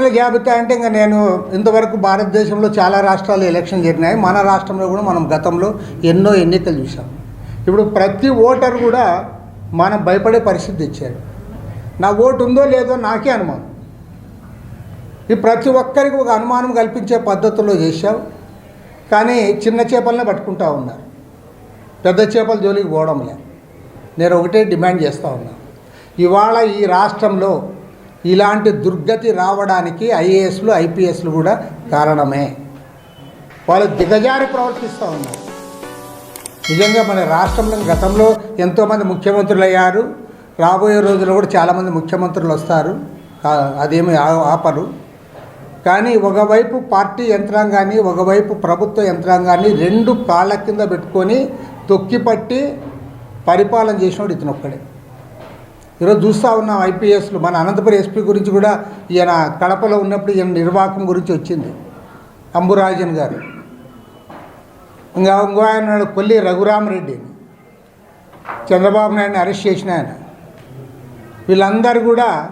ఎలక్షన్ల జాబితా అంటే ఇంకా నేను ఇంతవరకు భారతదేశంలో చాలా రాష్ట్రాలు ఎలక్షన్ జరిగినాయి. మన రాష్ట్రంలో కూడా మనం గతంలో ఎన్నో ఎన్నికలు చూసాం ఇప్పుడు ప్రతి ఓటర్ కూడా మనం భయపడే పరిస్థితి తెచ్చాడు. నా ఓటు ఉందో లేదో నాకే అనుమానం. ఈ ప్రతి ఒక్కరికి ఒక అనుమానం కల్పించే పద్ధతిలో చేశావు కానీ చిన్న చేపలనే పట్టుకుంటా ఉన్నారు. పెద్ద చేపల జోలికి పోవడం లేదు. నేను ఒకటే డిమాండ్ చేస్తూ ఉన్నాను ఇవాళ ఈ రాష్ట్రంలో ఇలాంటి దుర్గతి రావడానికి ఐఏఎస్లు ఐపీఎస్లు కూడా కారణమే. వాళ్ళు దిగజారి ప్రవర్తిస్తూ ఉన్నారు. నిజంగా మన రాష్ట్రంలో గతంలో ఎంతోమంది ముఖ్యమంత్రులు అయ్యారు రాబోయే రోజుల్లో కూడా చాలామంది ముఖ్యమంత్రులు వస్తారు. అదేమి ఆ- ఆపరు. కానీ ఒకవైపు పార్టీ యంత్రాంగాన్ని ఒకవైపు ప్రభుత్వ యంత్రాంగాన్ని రెండు కాళ్ళ కింద పెట్టుకొని తొక్కిపట్టి పరిపాలన చేసినోడు ఇతను ఒక్కడే ఈరోజు చూస్తూ ఉన్నాం ఐపీఎస్లు. మన అనంతపురం ఎస్పీ గురించి కూడా ఈయన కడపలో ఉన్నప్పుడు ఈయన నిర్వాహకం గురించి వచ్చింది. అంబురాజన్ గారు. ఇంకా ఇంకో ఆయన కొల్లి రఘురామరెడ్డి. చంద్రబాబు నాయుడిని అరెస్ట్ చేసిన ఆయన. వీళ్ళందరూ కూడా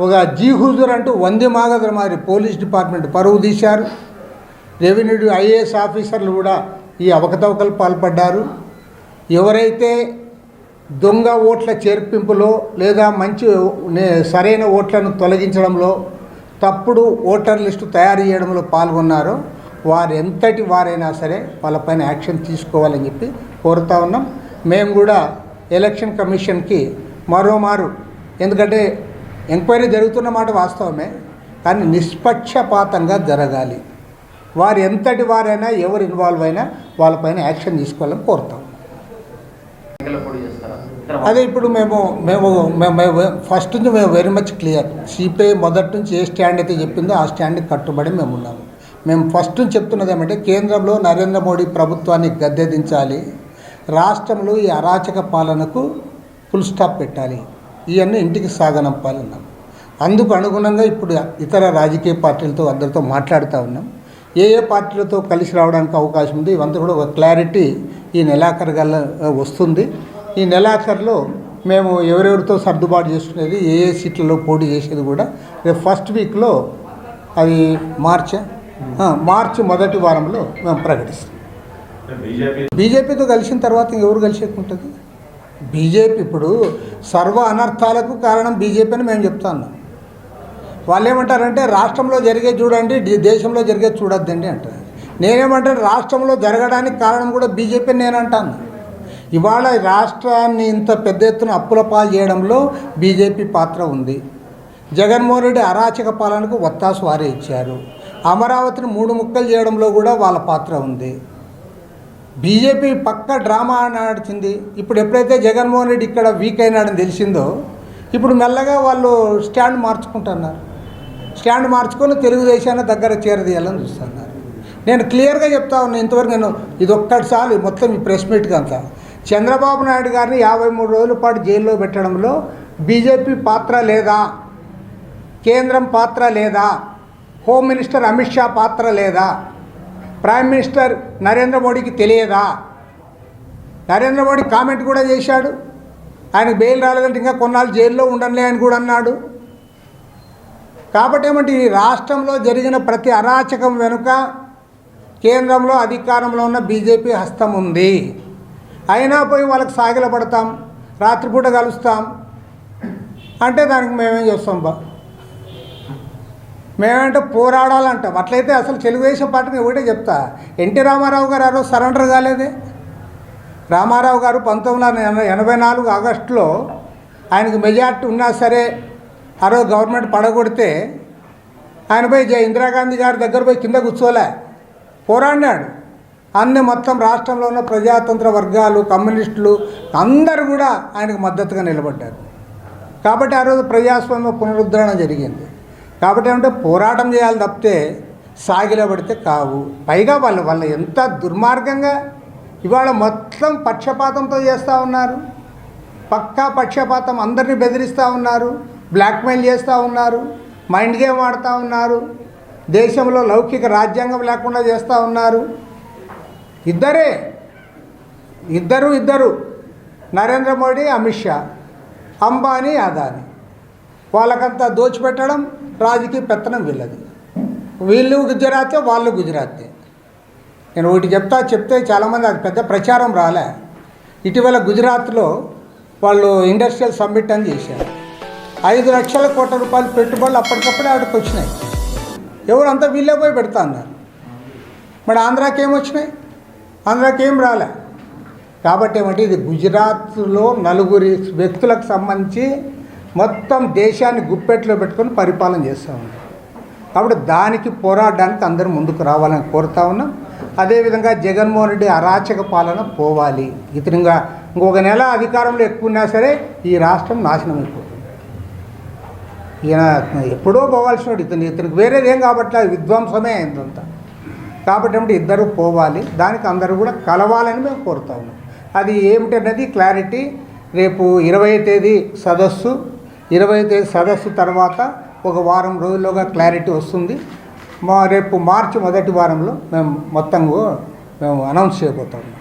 ఒక జీ హుజూర్ అంటూ వంది మాగదర మాదిరి పోలీస్ డిపార్ట్మెంట్ పరువు తీశారు. రెవెన్యూ ఐఏఎస్ ఆఫీసర్లు కూడా ఈ అవకతవకలు పాల్పడ్డారు. ఎవరైతే దొంగ ఓట్ల చేర్పింపులో లేదా మంచి నే- సరైన ఓట్లను తొలగించడంలో తప్పుడు ఓటర్ లిస్టు తయారు చేయడంలో పాల్గొన్నారో. వారు ఎంతటి వారైనా సరే వాళ్ళపైన యాక్షన్ తీసుకోవాలని చెప్పి కోరుతా ఉన్నాం. మేము కూడా ఎలక్షన్ కమిషన్కి మరోమారు ఎందుకంటే ఎంక్వైరీ జరుగుతున్న మాట వాస్తవమే కానీ నిష్పక్షపాతంగా జరగాలి. వారు ఎంతటి వారైనా ఎవరు ఇన్వాల్వ్ అయినా వాళ్ళపైన యాక్షన్ తీసుకోవాలని కోరుతాం ఎన్నికల్లో పోటీ చేస్తారా ఇతర అదే ఇప్పుడు మేము మేము మేము మేము ఫస్ట్ నుంచి మేము వెరీ మచ్ క్లియర్ సిపిఐ మొదటి నుంచి ఏ స్టాండ్ అయితే చెప్పిందో ఆ స్టాండ్కి కట్టుబడి మేము ఉన్నాము. మేము ఫస్ట్ నుంచి చెప్తున్నది ఏమంటే కేంద్రంలో నరేంద్ర మోడీ ప్రభుత్వాన్ని గద్దెదించాలి. రాష్ట్రంలో ఈ అరాచక పాలనకు ఫుల్ స్టాప్ పెట్టాలి. ఇవన్నీ ఇంటికి సాగనంపాలన్నాం అందుకు అనుగుణంగా ఇప్పుడు ఇతర రాజకీయ పార్టీలతో అందరితో మాట్లాడుతూ ఉన్నాం. ఏ ఏ పార్టీలతో కలిసి రావడానికి అవకాశం ఉంది? ఇవంతా కూడా ఒక క్లారిటీ ఈ నెలాఖరు గల వస్తుంది. ఈ నెలాఖరులో మేము ఎవరెవరితో సర్దుబాటు చేసుకునేది ఏ ఏ సీట్లలో పోటీ చేసేది కూడా రేపు ఫస్ట్ వీక్లో అది మార్చ్ మార్చి మొదటి వారంలో మేము ప్రకటిస్తాం. బీజేపీతో కలిసిన తర్వాత ఎవరు కలిసేకుంటుంది బీజేపీ ఇప్పుడు సర్వ అనర్థాలకు కారణం బీజేపీ అని మేము చెప్తా ఉన్నాం. వాళ్ళు ఏమంటారంటే రాష్ట్రంలో జరిగే చూడండి దేశంలో జరిగే చూడొద్దండి అంటారు. నేనేమంటాను రాష్ట్రంలో జరగడానికి కారణం కూడా బీజేపీ నేనంటాను నేను అంటాను. ఇవాళ ఈ రాష్ట్రాన్ని ఇంత పెద్ద ఎత్తున అప్పుల పాలు చేయడంలో బీజేపీ పాత్ర ఉంది. జగన్మోహన్ రెడ్డి అరాచక పాలనకు ఒత్తాసు వారే ఇచ్చారు. అమరావతిని మూడు ముక్కలు చేయడంలో కూడా వాళ్ళ పాత్ర ఉంది. బీజేపీ పక్క డ్రామా ఆడుతుంది ఇప్పుడు ఎప్పుడైతే జగన్మోహన్ రెడ్డి ఇక్కడ వీక్ అయినాడని తెలిసిందో ఇప్పుడు మెల్లగా వాళ్ళు స్టాండ్ మార్చుకుంటున్నారు. స్టాండ్ మార్చుకొని తెలుగుదేశాన్ని దగ్గర చేరదీయాలని చూస్తున్నారు నేను క్లియర్గా చెప్తా ఉన్నా ఇంతవరకు నేను ఇది ఒక్కటిసారి మొత్తం ఈ ప్రెస్ మీట్కి అంతా. చంద్రబాబు నాయుడు గారిని యాభై మూడు రోజుల పాటు జైల్లో పెట్టడంలో బీజేపీ పాత్ర లేదా? కేంద్రం పాత్ర లేదా? హోమ్ మినిస్టర్ అమిత్ షా పాత్ర లేదా? ప్రైమ్ మినిస్టర్ నరేంద్ర మోడీకి తెలియదా? నరేంద్ర మోడీ కామెంట్ కూడా చేశాడు. ఆయన బెయిల్ రాలేదంటే ఇంకా కొన్నాళ్ళు జైల్లో ఉండనులే అని కూడా అన్నాడు. కాబట్టి ఏమంటే ఈ రాష్ట్రంలో జరిగిన ప్రతి అరాచకం వెనుక కేంద్రంలో అధికారంలో ఉన్న బీజేపీ హస్తం ఉంది. అయినా పోయి వాళ్ళకి సాగిలపడతాం రాత్రిపూట కలుస్తాం. అంటే దానికి మేమేం చేస్తాం బా? మేమంటే పోరాడాలంటాం. అట్లయితే అసలు తెలుగుదేశం పార్టీని ఒకటే చెప్తా. ఎన్టీ రామారావు గారు ఆ సరెండర్ కాలేదే. రామారావు గారు పంతొమ్మిది వందల ఎనభై నాలుగు ఆగస్టులో ఆయనకు మెజార్టీ ఉన్నా సరే ఆ రోజు గవర్నమెంట్ పడగొడితే ఆయన పోయి జయ ఇందిరాగాంధీ గారి దగ్గర పోయి కింద కూర్చోలే. పోరాడినాడు. అన్ని మొత్తం రాష్ట్రంలో ఉన్న ప్రజాతంత్ర వర్గాలు కమ్యూనిస్టులు అందరూ కూడా ఆయనకు మద్దతుగా నిలబడ్డారు. కాబట్టి ఆ రోజు ప్రజాస్వామ్య పునరుద్ధరణ జరిగింది. కాబట్టి ఏమంటే పోరాటం చేయాలి తప్పితే సాగిలబడితే కావు. పైగా వాళ్ళు వాళ్ళు ఎంత దుర్మార్గంగా ఇవాళ మొత్తం పక్షపాతంతో చేస్తూ ఉన్నారు. పక్కా పక్షపాతం అందరినీ బెదిరిస్తూ ఉన్నారు. బ్లాక్మెయిల్ చేస్తూ ఉన్నారు మైండ్ గేమ్ ఆడుతూ ఉన్నారు దేశంలో లౌకిక రాజ్యాంగం లేకుండా చేస్తూ ఉన్నారు. ఇద్దరే ఇద్దరు ఇద్దరు నరేంద్ర మోడీ అమిత్ షా అంబానీ అదానీ. వాళ్ళకంతా దోచిపెట్టడం రాజకీయ పెత్తనం వీళ్ళది. వీళ్ళు గుజరాతే వాళ్ళు గుజరాతే. నేను ఒకటి చెప్తా చెప్తే చాలామంది అది పెద్ద ప్రచారం రాలే. ఇటీవల గుజరాత్లో వాళ్ళు ఇండస్ట్రియల్ సమ్మిట్ అని చేశారు. ఐదు లక్షల కోట్ల రూపాయలు పెట్టుబడులు అప్పటికప్పుడే ఆడికి వచ్చినాయి. ఎవరంతా వీళ్ళే పోయి పెడతా అన్నారు. మరి ఆంధ్రాకి ఏం వచ్చినాయి? ఆంధ్రాకి ఏం రాలే. కాబట్టి ఏమంటే ఇది గుజరాత్లో నలుగురి వ్యక్తులకు సంబంధించి మొత్తం దేశాన్ని గుప్పెట్లో పెట్టుకొని పరిపాలన చేస్తూ ఉన్నాం కాబట్టి దానికి పోరాడడానికి అందరూ ముందుకు రావాలని కోరుతా ఉన్నాం. అదేవిధంగా జగన్మోహన్ రెడ్డి అరాచక పాలన పోవాలి. ఇతనిగా ఇంకొక నెల అధికారంలో ఎక్కువ ఉన్నా సరే ఈ రాష్ట్రం నాశనం అయిపోతుంది. ఈయన ఎప్పుడో పోవాల్సిన ఇతను ఇతనికి వేరేది ఏం కాబట్టి అది విధ్వంసమే అయిందంతా. కాబట్టి ఏమిటి ఇద్దరు పోవాలి. దానికి అందరూ కూడా కలవాలని మేము కోరుతా ఉన్నాం. అది ఏమిటనేది క్లారిటీ. రేపు ఇరవై తేదీ సదస్సు. ఇరవై తేదీ సదస్సు తర్వాత ఒక వారం రోజుల్లోగా క్లారిటీ వస్తుంది. మా రేపు మార్చి మొదటి వారంలో మేము మొత్తంగా మేము అనౌన్స్ చేయబోతా ఉన్నాం.